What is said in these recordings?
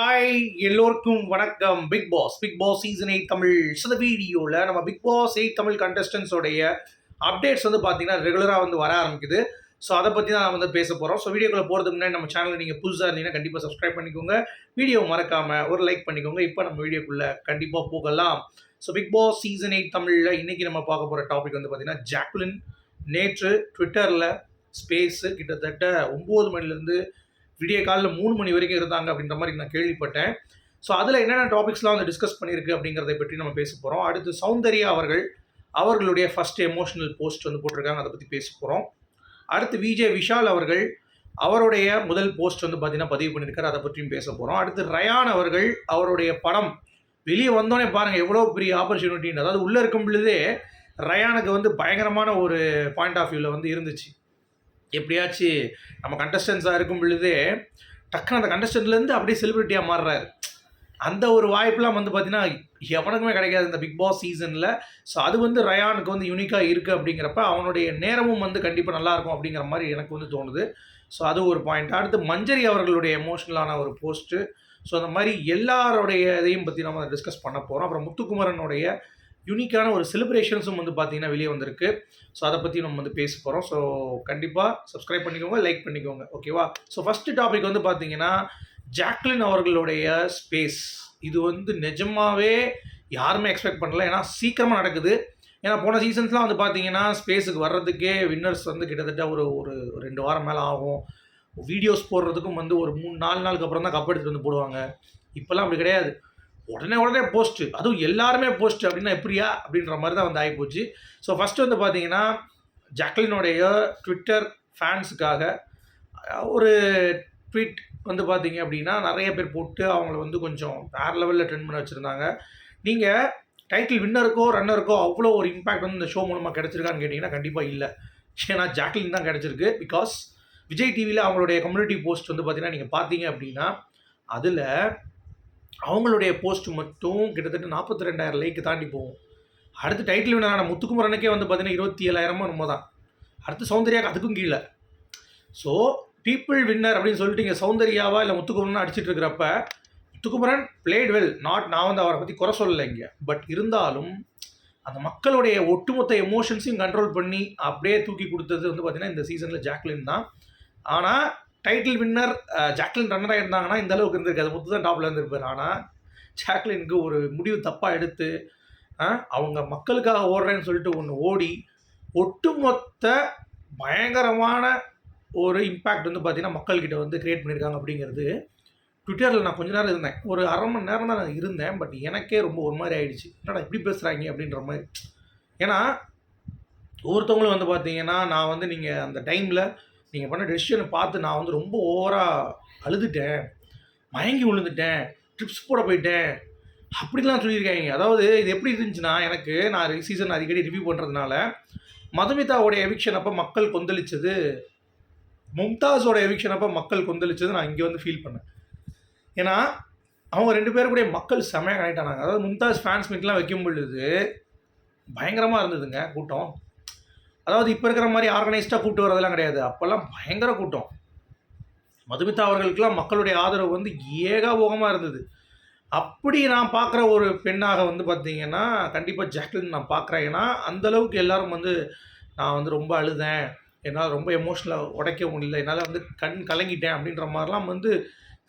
Hi எல்லோருக்கும் வணக்கம். Bigg Boss Bigg Boss season eight Tamil சில வீடியோவில் நம்ம பிக் பாஸ் எயிட் தமிழ் கண்டஸ்டன்ஸோடைய அப்டேட்ஸ் வந்து பார்த்தீங்கன்னா ரெகுலராக வந்து வர ஆரம்பிக்குது. ஸோ அதை பற்றி தான் நான் வந்து பேச போகிறோம் ஸோ வீடியோக்குள்ள போகிறதுக்கு முன்னாடி நம்ம சேனலில் நீங்கள் புதுசாக இருந்தீங்கன்னா கண்டிப்பாக சப்ஸ்கிரைப் பண்ணிக்கோங்க. வீடியோ மறக்காமல் ஒரு லைக் பண்ணிக்கோங்க. இப்போ நம்ம வீடியோக்குள்ளே கண்டிப்பாக போகலாம். So Bigg Boss season eight தமிழில் இன்றைக்கி நம்ம பார்க்க போகிற டாபிக் வந்து பார்த்தீங்கன்னா ஜாக்லின் நேற்று ட்விட்டரில் ஸ்பேஸு கிட்டத்தட்ட ஒம்பது மணிலேருந்து விடிய காலையில் மூணு மணி வரைக்கும் இருந்தாங்க அப்படின்ற மாதிரி நான் கேள்விப்பட்டேன். ஸோ அதில் என்னென்ன டாபிக்ஸ்லாம் வந்து டிஸ்கஸ் பண்ணியிருக்கு அப்படிங்கிறத பற்றி நம்ம பேச போகிறோம் அடுத்து சௌந்தர்யா அவர்கள் அவர்களுடைய ஃபர்ஸ்ட் எமோஷனல் போஸ்ட் வந்து போட்டிருக்காங்க. அதை பற்றி பேச போகிறோம் அடுத்து விஜய் விஷால் அவர்கள் அவருடைய முதல் போஸ்ட் வந்து பார்த்தீங்கன்னா பதிவு பண்ணியிருக்காரு. அதை பற்றியும் பேச போகிறோம் அடுத்து ரயான் அவர்கள் அவருடைய படம் வெளியே வந்தோடனே பாருங்கள் எவ்வளோ பெரிய ஆப்பர்ச்சுனிட்டின்னு அதாவது உள்ளே இருக்கும் பொழுதே ரயானுக்கு வந்து பயங்கரமான ஒரு பாயிண்ட் ஆஃப் வியூவில் வந்து இருந்துச்சு. எப்படியாச்சும் நம்ம கண்டஸ்டன்ஸாக இருக்கும் பொழுதே டக்குன்னு அந்த கண்டஸ்டன்ட்லேருந்து அப்படியே செலிப்ரிட்டியாக மாறுறாரு. அந்த ஒரு வாய்ப்புலாம் வந்து பார்த்தீங்கன்னா எவனுக்குமே கிடைக்காது இந்த பிக் பாஸ் சீசனில் ஸோ அது வந்து ரயானுக்கு வந்து யூனிக்காக இருக்குது அப்படிங்கிறப்ப அவனுடைய நேரமும் வந்து கண்டிப்பாக நல்லாயிருக்கும் அப்படிங்கிற மாதிரி எனக்கு வந்து தோணுது. ஸோ அது ஒரு பாயிண்ட் அடுத்து மஞ்சரி அவர்களுடைய எமோஷ்னலான ஒரு போஸ்ட்டு ஸோ அந்த மாதிரி எல்லாருடைய இதையும் பற்றி நம்ம டிஸ்கஸ் பண்ண போகிறோம் அப்புறம் முத்துக்குமரனுடைய யூனிக்கான ஒரு செலிப்ரேஷன்ஸும் வந்து பார்த்தீங்கன்னா வெளியே வந்திருக்கு. ஸோ அதை பற்றி நம்ம வந்து பேச போகிறோம் ஸோ கண்டிப்பாக சப்ஸ்கிரைப் பண்ணிக்கோங்க லைக் பண்ணிக்கோங்க. ஓகேவா ஸோ ஃபஸ்ட்டு டாபிக் வந்து பார்த்தீங்கன்னா ஜாக்லின் அவர்களுடைய ஸ்பேஸ் இது வந்து நிஜமாகவே யாருமே எக்ஸ்பெக்ட் பண்ணல. ஏன்னா சீக்கிரமாக நடக்குது. ஏன்னா போன சீசன்ஸ்லாம் வந்து பார்த்தீங்கன்னா ஸ்பேஸுக்கு வர்றதுக்கே வின்னர்ஸ் வந்து கிட்டத்தட்ட ஒரு ஒரு ரெண்டு வாரம் மேலே ஆகும். வீடியோஸ் போடுறதுக்கும் வந்து ஒரு மூணு நாலு நாளுக்கு அப்புறம் தான் கப் எடுத்துகிட்டு வந்து போடுவாங்க. இப்போல்லாம் அப்படி கிடையாது. உடனே உடனே போஸ்ட்டு அதுவும் எல்லாருமே போஸ்ட்டு அப்படின்னா எப்படியா? அப்படின்ற மாதிரி தான் வந்து ஆகிப்போச்சு. ஸோ ஃபஸ்ட்டு வந்து பார்த்தீங்கன்னா ஜாக்லினுடைய ட்விட்டர் ஃபேன்ஸுக்காக ஒரு ட்வீட் வந்து பார்த்தீங்க அப்படின்னா நிறைய பேர் போட்டு அவங்கள வந்து கொஞ்சம் வேறு லெவலில் ட்ரெண்ட் பண்ண வச்சுருந்தாங்க. நீங்கள் டைட்டில் வின்னருக்கோ ரன்னருக்கோ அவ்வளோ ஒரு இம்பாக்ட் வந்து இந்த ஷோ மூலமாக கிடச்சிருக்கான்னு கேட்டிங்கன்னா கண்டிப்பாக இல்லை. ஏன்னா ஜாக்லின் தான் கிடச்சிருக்கு. பிகாஸ் விஜய் டிவியில் அவங்களுடைய கம்யூனிட்டி போஸ்ட் வந்து பார்த்தீங்கன்னா நீங்கள் பார்த்தீங்க அப்படின்னா அதில் அவங்களுடைய போஸ்ட் மட்டும் கிட்டத்தட்ட நாற்பத்தி ரெண்டாயிரம் லைக்கு தாண்டி போகும். அடுத்து டைட்டில் வினரான முத்துக்குமரனுக்கே வந்து பார்த்தீங்கன்னா இருபத்தி ஏழாயிரமோ நம்ம தான். அடுத்து சௌந்தர்யாவுக்கு அதுக்கும் கீழே. ஸோ பீப்புள் வின்னர் அப்படின்னு சொல்லிட்டு இங்கே சௌந்தர்யாவா இல்லை முத்துக்குமரன் அடிச்சிட்டு இருக்கிறப்ப முத்துக்குமரன் பிளேட் வெல் நாட் நான் வந்து அவரை பற்றி குறை சொல்லலை இங்கே. பட் இருந்தாலும் அந்த மக்களுடைய ஒட்டுமொத்த எமோஷன்ஸையும் கண்ட்ரோல் பண்ணி அப்படியே தூக்கி கொடுத்தது வந்து பார்த்தீங்கன்னா இந்த சீசனில் ஜாக்லின் தான். ஆனால் டைட்டில் வின்னர் ஜாக்லின் ரன்னராக இருந்தாங்கன்னா இந்த அளவுக்கு இருந்திருக்காது. முத்து தான் டாப்பில் இருந்திருப்பார். ஆனால் ஜாக்லினுக்கு ஒரு முடிவு தப்பாக எடுத்து அவங்க மக்களுக்காக ஓடுறேன்னு சொல்லிட்டு ஒன்று ஓடி ஒட்டுமொத்த பயங்கரமான ஒரு இம்பேக்ட் வந்து பார்த்திங்கன்னா மக்கள்கிட்ட வந்து க்ரியேட் பண்ணியிருக்காங்க அப்படிங்கிறது. ட்விட்டரில் நான் கொஞ்ச நேரம் இருந்தேன். ஒரு அரை மணி நேரம் தான் நான் இருந்தேன். பட் எனக்கே ரொம்ப ஒரு மாதிரி ஆயிடுச்சு. என்னடா இப்படி பேசுகிறாங்க அப்படின்ற மாதிரி. ஏன்னா ஒவ்வொருத்தவங்களும் வந்து பார்த்தீங்கன்னா நான் வந்து நீங்கள் அந்த டைமில் நீங்கள் பண்ண டெசிஷனை பார்த்து நான் வந்து ரொம்ப ஓவராக அழுதுட்டேன். மயங்கி விழுந்துட்டேன். ட்ரிப்ஸ் போட போயிட்டேன். அப்படிலாம் சொல்லியிருக்காங்க. அதாவது இது எப்படி இருந்துச்சுன்னா எனக்கு நான் சீசன் அடிக்கடி ரிவ்யூ பண்ணுறதுனால மதுமிதாவோட எவிக்ஷன் அப்போ மக்கள் கொந்தளிச்சது மும்தாஸோட எவிக்ஷன் அப்போ மக்கள் கொந்தளிச்சது நான் இங்கே வந்து ஃபீல் பண்ணேன். ஏன்னா அவங்க ரெண்டு பேரும் கூட மக்கள் செமையாக கனெக்ட் ஆனாங்க. அதாவது மும்தாஸ் ஃபேன்ஸ் மீட்லாம் வைக்கும் பொழுது பயங்கரமாக இருந்ததுங்க கூட்டம். அதாவது இப்போ இருக்கிற மாதிரி ஆர்கனைஸ்டாக கூட்டு வரதெல்லாம் கிடையாது. அப்போல்லாம் பயங்கர கூட்டம். மதுமிதா அவர்களுக்கெல்லாம் மக்களுடைய ஆதரவு வந்து ஏகாபோகமாக இருந்தது. அப்படி நான் பார்க்குற ஒரு பெண்ணாக வந்து பார்த்தீங்கன்னா கண்டிப்பாக ஜாக்லின் நான் பார்க்குறேன். ஏன்னா அந்தளவுக்கு எல்லோரும் வந்து நான் வந்து ரொம்ப அழுதேன். என்னால் ரொம்ப எமோஷ்னலாக உடைக்க முடியல. என்னால் வந்து கண் கலங்கிட்டேன் அப்படின்ற மாதிரிலாம் வந்து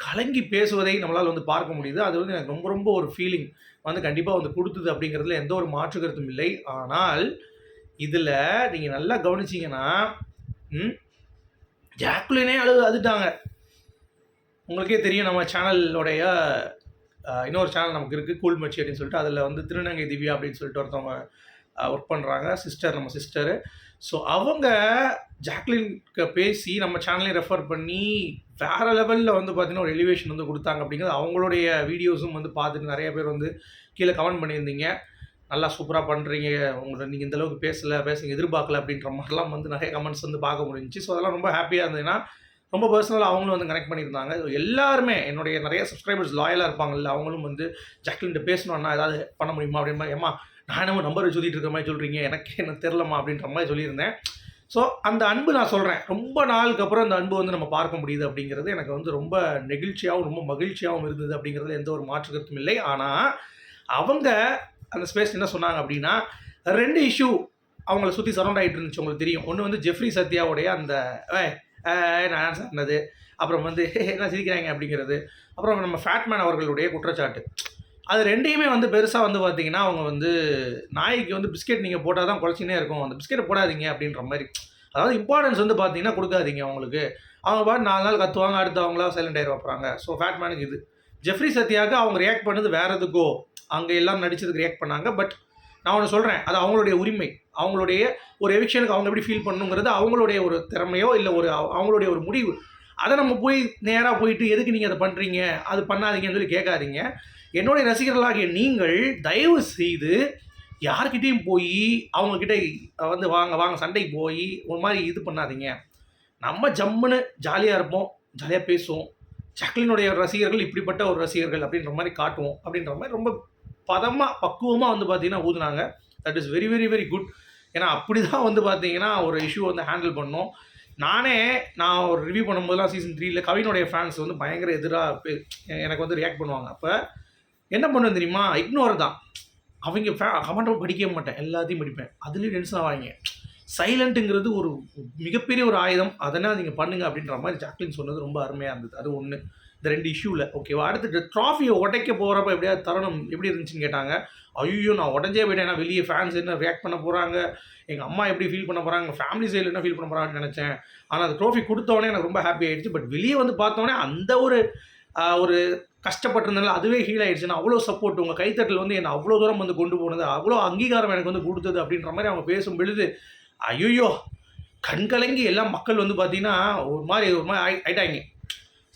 கலங்கி பேசுவதை நம்மளால் வந்து பார்க்க முடியுது. அது வந்து எனக்கு ரொம்ப ரொம்ப ஒரு ஃபீலிங் வந்து கண்டிப்பாக வந்து கொடுத்தது அப்படிங்கிறதுல எந்த ஒரு மாற்று கருத்தும் இல்லை. ஆனால் இதில் நீங்கள் நல்லா கவனிச்சிங்கன்னா ஜாக்குலினே அழுது அழுதுட்டாங்க. உங்களுக்கே தெரியும் நம்ம சேனலோடைய இன்னொரு சேனல் நமக்கு இருக்குது கூல் மச்சி அப்படின்னு சொல்லிட்டு அதில் வந்து திருநங்கை திவ்யா அப்படின்னு சொல்லிட்டு ஒருத்தவங்க ஒர்க் பண்ணுறாங்க சிஸ்டர் நம்ம சிஸ்டரு ஸோ அவங்க ஜாக்லின்க்கு பேசி நம்ம சேனலையும் ரெஃபர் பண்ணி வேறு லெவலில் வந்து பார்த்திங்கன்னா ஒரு எலிவேஷன் வந்து கொடுத்தாங்க அப்படிங்கிறது அவங்களுடைய வீடியோஸும் வந்து பார்த்துட்டு நிறைய பேர் வந்து கீழே கமெண்ட் பண்ணியிருந்தீங்க. நல்லா சூப்பராக பண்ணுறீங்க உங்களை நீங்கள் இந்தளவுக்கு பேசலை பேசுங்க எதிர்பார்க்கல அப்படின்ற மாதிரிலாம் வந்து நிறைய கமெண்ட்ஸ் வந்து பார்க்க முடிஞ்சிச்சு. ஸோ அதெல்லாம் ரொம்ப ஹாப்பியாக இருந்ததுன்னா ரொம்ப பர்சனலாக அவங்களும் வந்து கனெக்ட் பண்ணியிருந்தாங்க. எல்லாருமே என்னுடைய நிறைய சப்ஸ்கிரைபர்ஸ் லாயலாக இருப்பாங்கல்ல அவங்களும் வந்து ஜாக்லின்ட்டு பேசணும்னா ஏதாவது பண்ண முடியுமா? அப்படின்ற ஏமா நான் என்னமோ நம்பர் சொல்லிட்டு இருக்க மாதிரி சொல்கிறீங்க எனக்கு என்ன தெரிலமா அப்படின்ற மாதிரி சொல்லியிருந்தேன். ஸோ அந்த அன்பு நான் சொல்கிறேன் ரொம்ப நாளுக்கு அப்புறம் அந்த அன்பு வந்து நம்ம பார்க்க முடியுது அப்படிங்கிறது எனக்கு வந்து ரொம்ப நெகிழ்ச்சியாகவும் ரொம்ப மகிழ்ச்சியாகவும் இருந்தது அப்படிங்கிறது எந்த ஒரு மாற்று கருத்தும் இல்லை. ஆனால் அவங்க அந்த ஸ்பேஸ் என்ன சொன்னாங்க அப்படின்னா ரெண்டு இஷ்யூ அவங்கள சுற்றி சரௌண்ட் ஆகிட்டு இருந்துச்சு உங்களுக்கு தெரியும். ஒன்று வந்து ஜெஃப்ரி சத்யாவுடைய அந்த நான் ஆன்சர் அப்புறம் வந்து என்ன சிரிக்கிறாங்க அப்படிங்கிறது. அப்புறம் நம்ம ஃபேட்மேன் அவர்களுடைய குற்றச்சாட்டு. அது ரெண்டையுமே வந்து பெருசாக வந்து பார்த்தீங்கன்னா அவங்க வந்து நாய்க்கு வந்து பிஸ்கெட் நீங்கள் போட்டால் தான் குழச்சினே இருக்கும். அந்த பிஸ்கெட்டை போடாதீங்க அப்படின்ற மாதிரி. அதாவது இம்பார்ட்டன்ஸ் வந்து பார்த்தீங்கன்னா கொடுக்காதீங்க அவங்களுக்கு. அவங்க பாட்டு நாலு நாள் கத்துவாங்க அடுத்து அவங்களா சைலண்ட் ஆயிரு வைப்பாங்க ஸோ ஃபேட்மேனுக்கு இது. ஜெஃப்ரி சத்யாவுக்கு அவங்க ரியாக்ட் பண்ணது வேறு எதுக்கோ? அங்கே எல்லாம் நடிச்சதுக்கு ரியாக்ட் பண்ணாங்க. பட் நான் ஒன்று சொல்கிறேன் அது அவங்களுடைய உரிமை. அவங்களுடைய ஒரு எவிக்ஷனுக்கு அவங்க எப்படி ஃபீல் பண்ணுங்கிறது அவங்களுடைய ஒரு திறமையோ இல்லை ஒரு அவங்களுடைய ஒரு முடிவு. அதை நம்ம போய் நேராக போயிட்டு எதுக்கு நீங்கள் அதை பண்ணுறீங்க அது பண்ணாதீங்கன்னு சொல்லி கேட்காதீங்க. என்னுடைய ரசிகர்களாகிய நீங்கள் தயவு செய்து யார்கிட்டையும் போய் அவங்கக்கிட்ட வந்து வாங்க வாங்க சண்டைக்கு போய் ஒரு மாதிரி இது பண்ணாதீங்க. நம்ம ஜம்முன்னு ஜாலியாக இருப்போம் ஜாலியாக பேசுவோம். ஜாக்லினுடைய ரசிகர்கள் இப்படிப்பட்ட ஒரு ரசிகர்கள் அப்படின்ற மாதிரி காட்டுவோம் அப்படின்ற மாதிரி ரொம்ப பதமாக பக்குவமாக வந்து பார்த்தீங்கன்னா ஊதுனாங்க. That is very very very good ஏன்னா அப்படி தான் வந்து பார்த்தீங்கன்னா ஒரு இஷ்யூ வந்து ஹேண்டில் பண்ணோம். நானே நான் ஒரு ரிவ்யூ பண்ணும்போதெல்லாம் சீசன் த்ரீல கவினுடைய ஃபேன்ஸ் வந்து பயங்கர எதிராக எனக்கு வந்து ரியாக்ட் பண்ணுவாங்க. அப்போ என்ன பண்ணுவேன் தெரியுமா? இக்னோர் தான். அவங்க ஃபே கமெண்ட்டும் படிக்கவே மாட்டேன். எல்லாத்தையும் படிப்பேன். அதுலேயும் டென்ஷன் ஆவாங்க சைலண்ட்டுங்கிறது ஒரு மிகப்பெரிய ஒரு ஆயுதம். அதனால் நீங்கள் பண்ணுங்க அப்படின்ற மாதிரி ஜாக்லின் சொன்னது ரொம்ப அருமையாக இருந்தது. அது ஒன்று இந்த ரெண்டு இஷ்யூவில் ஓகேவா அடுத்து ட்ராஃபியை உடைக்க போகிறப்ப எப்படியாவது தருணம் எப்படி இருந்துச்சுன்னு கேட்டாங்க. ஐயோ நான் உடஞ்சே போயிட்டேன். வெளியே ஃபேன்ஸ் என்ன ரியாக்ட் பண்ண போகிறாங்க எங்கள் அம்மா எப்படி ஃபீல் பண்ண போகிறாங்க ஃபேமிலி சைடில் என்ன ஃபீல் பண்ண போகிறாங்கன்னு நினச்சேன். ஆனால் அந்த ட்ரோஃபி கொடுத்தோடனே எனக்கு ரொம்ப ஹாப்பி ஆகிடுச்சு பட் வெளியே வந்து பார்த்தோன்னே அந்த ஒரு ஒரு கஷ்டப்பட்டிருந்தனால அதுவே ஹீல் ஆகிடுச்சு நான் அவ்வளோ சப்போர்ட் உங்கள் கைத்தட்டல் வந்து என்னை அவ்வளோ தூரம் வந்து கொண்டு போனது அவ்வளோ அங்கீகாரம் எனக்கு வந்து கொடுத்தது அப்படின்ற மாதிரி அவங்க பேசும் பொழுது ஐயோ கண்கலங்கி எல்லா மக்கள் வந்து பார்த்தீங்கன்னா ஒரு மாதிரி ஒரு மாதிரி ஆயிட்டாங்க.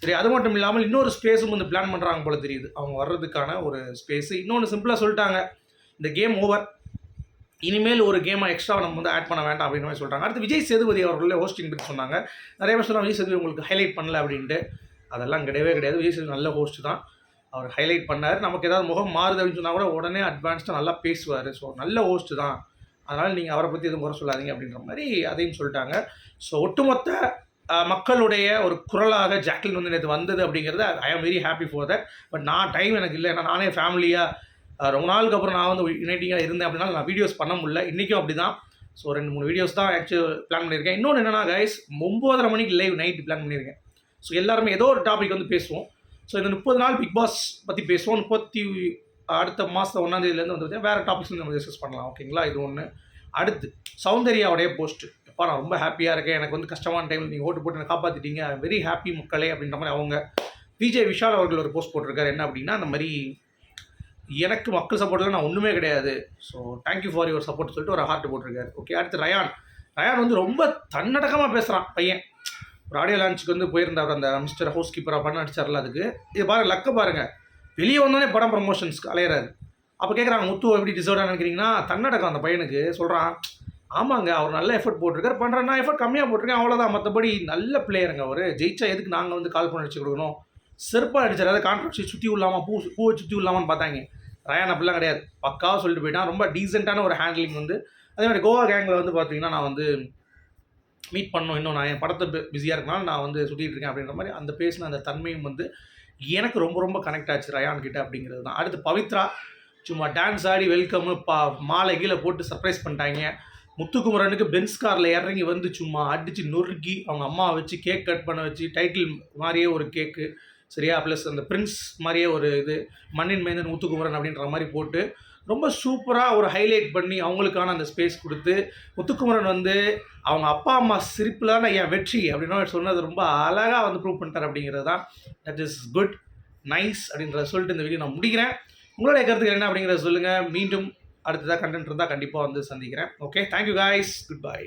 சரி அது மட்டும் இல்லாமல் இன்னொரு ஸ்பேஸும் வந்து பிளான் பண்ணுறாங்க போல தெரியுது. அவங்க வர்றதுக்கான ஒரு ஸ்பேஸு இன்னொன்று சிம்பிளாக சொல்லிட்டாங்க. இந்த கேம் ஓவர் இனிமேல் ஒரு கேமை எக்ஸ்ட்ரா நம்ம வந்து ஆட் பண்ண வேண்டாம் அப்படின்னு மாதிரி சொல்கிறாங்க அடுத்து விஜய் சேதுபதி அவர்களே ஹோஸ்டிங் பற்றி சொன்னாங்க. நிறைய பேர் சொன்னாங்க விஜய் சேதுபதி உங்களுக்கு ஹைலைட் பண்ணல அப்படின்ட்டு. அதெல்லாம் கிடையவே கிடையாது. விஜய் சேதுபதி நல்ல ஹோஸ்ட் தான். அவர் ஹைலைட் பண்ணார். நமக்கு ஏதாவது முகம் மாறுது அப்படின்னு சொன்னால் கூட உடனே அட்வான்ஸ்டாக நல்லா பேசுவார். ஸோ நல்ல ஹோஸ்ட் தான். அதனால் நீங்கள் அவரை பற்றி எதுவும் குறை சொல்லாதீங்க அப்படின்ற மாதிரி அதையும் சொல்லிட்டாங்க. ஸோ ஒட்டுமொத்த மக்களுடைய ஒரு குரலாக ஜாக்லின் வந்து நேற்று வந்தது அப்படிங்கிறது I am very happy for that but நான் டைம் எனக்கு இல்லை. ஏன்னா நானே ஃபேமிலியாக ரொம்ப நாளுக்கு அப்புறம் நான் வந்து யுனைட்டிங்காக இருந்தேன் அப்படின்னா நான் வீடியோஸ் பண்ண முடியல. இன்றைக்கும் அப்படி தான் ஸோ ரெண்டு மூணு வீடியோஸ் தான் ஆக்சுவல் பிளான் பண்ணியிருக்கேன். இன்னொன்று என்னென்னா கைஸ் ஒம்போதரை மணிக்கு லைவ் நைட் பிளான் பண்ணியிருக்கேன். ஸோ எல்லாருமே ஏதோ ஒரு டாபிக் வந்து பேசுவோம். ஸோ இந்த முப்பது நாள் பிக் பாஸ் பற்றி பேசுவோம். முப்பத்தி அடுத்த மாதம் ஒன்றாந்தேதியிலேருந்து வந்து வேறு டாபிக்ஸ் வந்து நம்ம டிஸ்கஸ் பண்ணலாம். ஓகேங்களா இது ஒன்று அடுத்து சௌந்தர்யாவுடைய போஸ்ட்டு அப்பா நான் ரொம்ப ஹாப்பியாக இருக்கேன். எனக்கு வந்து கஷ்டமான டைமில் நீங்கள் ஓட்டு போட்டு காப்பாற்றிட்டீங்க காப்பாற்றிட்டீங்க வெரி ஹாப்பி மக்களே அப்படின்ற மாதிரி அவங்க விஜய் விஷால் அவர்கள் ஒரு போஸ்ட் போட்டிருக்காரு. என்ன அப்படின்னா அந்த மாதிரி எனக்கு மக்கள் சப்போர்ட்டில் நான் ஒன்றுமே கிடையாது. So thank you for your support சொல்லிட்டு ஒரு ஹார்ட் போட்டிருக்காரு. ஓகே அடுத்து ரயான். ரயான் வந்து ரொம்ப தன்னடக்கமாக பேசுகிறான் பையன். ஒரு ஆடியோ லான்ச்சுக்கு வந்து போயிருந்தார் அந்த மிஸ்டர் ஹவுஸ் கீப்பராக படம் அடிச்சார்ல அதுக்கு. இது பாருங்க லக்க பாருங்க. வெளியே வந்தோடனே படம் ப்ரமோஷன்ஸ்க்கு அலையிறாரு. அப்போ கேட்குறாங்க முத்து எப்படி டிசர்வ்டாக நினைக்கிறீங்கன்னா தன்னடக்கம் அந்த பையனுக்கு. சொல்கிறான் ஆமாங்க அவர் நல்ல எஃபர்ட் போட்டிருக்காரு. பண்ணுறேன் நான் எஃபர்ட் கம்மியாக போட்டிருக்கேன். அவ்வளோதான் மற்றபடி நல்ல பிளேயருங்க அவர். ஜெயிச்சா எதுக்கு நாங்கள் வந்து கால் பண்ண அடிச்சு கொடுக்கணும்? செருப்பாக அடிச்சார். அதாவது கான்ட்ராக்ட் சுற்றி விடலாமா பூ பூவை சுற்றி விடலாமான்னு பார்த்தாங்க. ரயான் அப்படிலாம் கிடையாது. பக்காவாக சொல்லிட்டு போயிட்டான். ரொம்ப டீசெண்டான ஒரு ஹேண்ட்லிங் வந்து. அதே மாதிரி கோவா கேங்கில் வந்து பார்த்தீங்கன்னா நான் வந்து மீட் பண்ணணும் இன்னும் நான் என் படத்தை பிஸியாக இருக்கனால நான் வந்து சுற்றிட்டு இருக்கேன் அப்படின்ற மாதிரி அந்த பேசின அந்த தன்மையும் வந்து எனக்கு ரொம்ப ரொம்ப கனெக்ட் ஆச்சு ரயான் கிட்ட அப்படிங்கிறது தான். அடுத்து பவித்ரா. சும்மா டான்ஸ் ஆடி வெல்கம் பா மாலை கீழே போட்டு சர்ப்ரைஸ் பண்ணிட்டாங்க. முத்துக்குமரனுக்கு பென்ஸ் காரில் இறங்கி வந்து சும்மா அடித்து நொறுக்கி அவங்க அம்மாவை வச்சு கேக் கட் பண்ண வச்சு டைட்டில் மாதிரியே ஒரு கேக்கு சரியா? ப்ளஸ் அந்த பிரின்ஸ் மாதிரியே ஒரு இது மண்ணின் மேந்தன் முத்துக்குமரன் அப்படின்ற மாதிரி போட்டு ரொம்ப சூப்பராக ஒரு ஹைலைட் பண்ணி அவங்களுக்கான அந்த ஸ்பேஸ் கொடுத்து முத்துக்குமரன் வந்து அவங்க அப்பா அம்மா சிரிப்பிலான என் வெற்றி? அப்படின்னு சொன்னது ரொம்ப அழகாக வந்து ப்ரூவ் பண்ணிட்டார் அப்படிங்கிறது தான். தட் இஸ் குட் நைஸ் அப்படின்றத சொல்லிட்டு இந்த வீடியோ நான் முடிக்கிறேன். உங்களுடைய கருத்துக்கள் என்ன அப்படிங்கிறத சொல்லுங்கள் மீண்டும் அடுத்ததாக கண்டென்ட் இருந்தால் கண்டிப்பாக வந்து சந்திக்கிறேன். Okay thank you guys good bye